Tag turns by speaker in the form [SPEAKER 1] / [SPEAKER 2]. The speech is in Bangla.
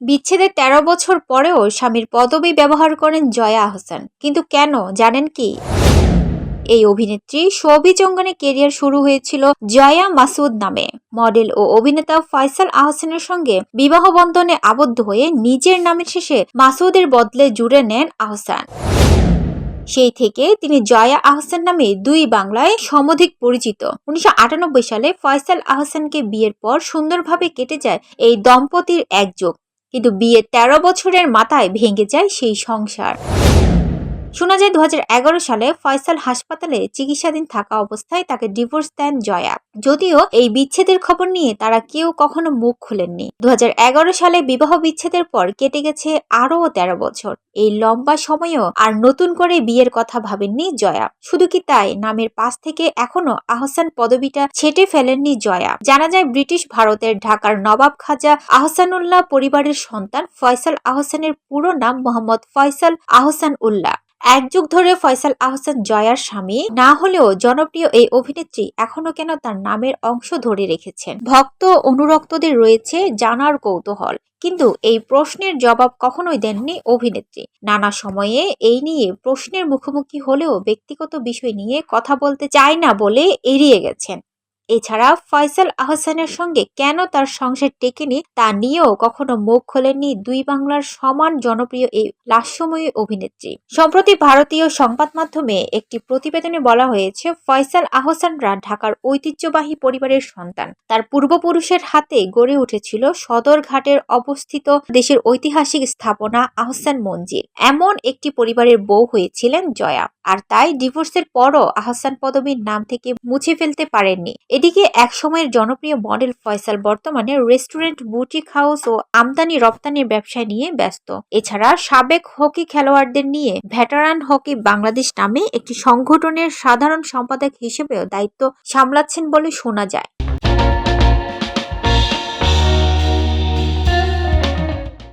[SPEAKER 1] বিচ্ছেদের তেরো বছর পরেও স্বামীর পদবি ব্যবহার করেন জয়া আহসান কিন্তু কেন, জানেন কি? এই অভিনেত্রী সবিজ অঙ্গনে কেরিয়ার শুরু হয়েছিল জয়া মাসুদ নামে। মডেল ও অভিনেতা ফয়সাল আহসানের সঙ্গে বিবাহ বন্ধনে আবদ্ধ হয়ে নিজের নামের শেষে মাসুদের বদলে জুড়ে নেন আহসান। সেই থেকে তিনি জয়া আহসান নামে দুই বাংলায় সমধিক পরিচিত। উনিশশো আটানব্বই সালে ফয়সাল আহসানকে বিয়ের পর সুন্দরভাবে কেটে যায় এই দম্পতির একযোগ কিন্তু বিয়ের তেরো বছরের মাথায় ভেঙে যায় সেই সংসার। শোনা যায় দু হাজার এগারো সালে ফয়সাল হাসপাতালে চিকিৎসাধীন থাকা অবস্থায় তাকে ডিভোর্স দেন জয়া। যদিও এই বিচ্ছেদের খবর নিয়ে তারা কেউ কখনো মুখ খুলেননি। দু সালে বিবাহ বিচ্ছেদের পর কেটে গেছে আরও তেরো বছর। এই লম্বা সময়েও আর নতুন করে বিয়ের কথা ভাবেননি জয়া। শুধু কি তাই, নামের পাশ থেকে এখনও আহসান পদবিটা ছেটে ফেলেননি জয়া। জানা যায় ব্রিটিশ ভারতের ঢাকার নবাব খাজা আহসানুল্লাহ পরিবারের সন্তান ফয়সাল আহসানের পুরো নাম মোহাম্মদ ফয়সাল আহসান উল্লাহ। এক যুগ ধরে ফয়সাল আহসান জয়ার স্বামী। না হলেও জনপ্রিয় এই অভিনেত্রী এখনও কেন তার নামের অংশ ধরে রেখেছেন। ভক্ত অনুরক্তদের রয়েছে জানার কৌতূহল। কিন্তু এই প্রশ্নের জবাব কখনোই দেননি অভিনেত্রী। নানা সময়ে এই নিয়ে প্রশ্নের মুখোমুখি হলেও ব্যক্তিগত বিষয় নিয়ে কথা বলতে চায় না বলে এড়িয়ে গেছেন। এছাড়া ফয়সাল আহসানের সঙ্গে কেন তার সংসার টেকেনি তা নিয়েও কখনো মুখ খোলেননি দুই বাংলার সমান জনপ্রিয় এই লাস্যময়ী অভিনেত্রী। সম্প্রতি ভারতীয় সংবাদ মাধ্যমে একটি প্রতিবেদনে বলা হয়েছে, ফয়সাল আহসানরা ঢাকার ঐতিহ্যবাহী পরিবারের সন্তান। তার পূর্বপুরুষের হাতে গড়ে উঠেছিল সদরঘাটের অবস্থিত দেশের ঐতিহাসিক স্থাপনা আহসান মঞ্জির এমন একটি পরিবারের বউ হয়েছিলেন জয়া। আর তাই ডিভোর্সের পরও আহসান পদবীর নাম থেকে মুছে ফেলতে পারেননি। এদিকে একসময়ের জনপ্রিয় মডেল ফয়সাল বর্তমানে রেস্টুরেন্ট, বুটিক হাউস ও আমদানি রপ্তানির ব্যবসায় নিয়ে ব্যস্ত। এছাড়া সাবেক হকি খেলোয়াড়দের নিয়ে ভেটারান হকি বাংলাদেশ নামে একটি সংগঠনের সাধারণ সম্পাদক হিসেবেও দায়িত্ব সামলাচ্ছেন বলে শোনা যায়।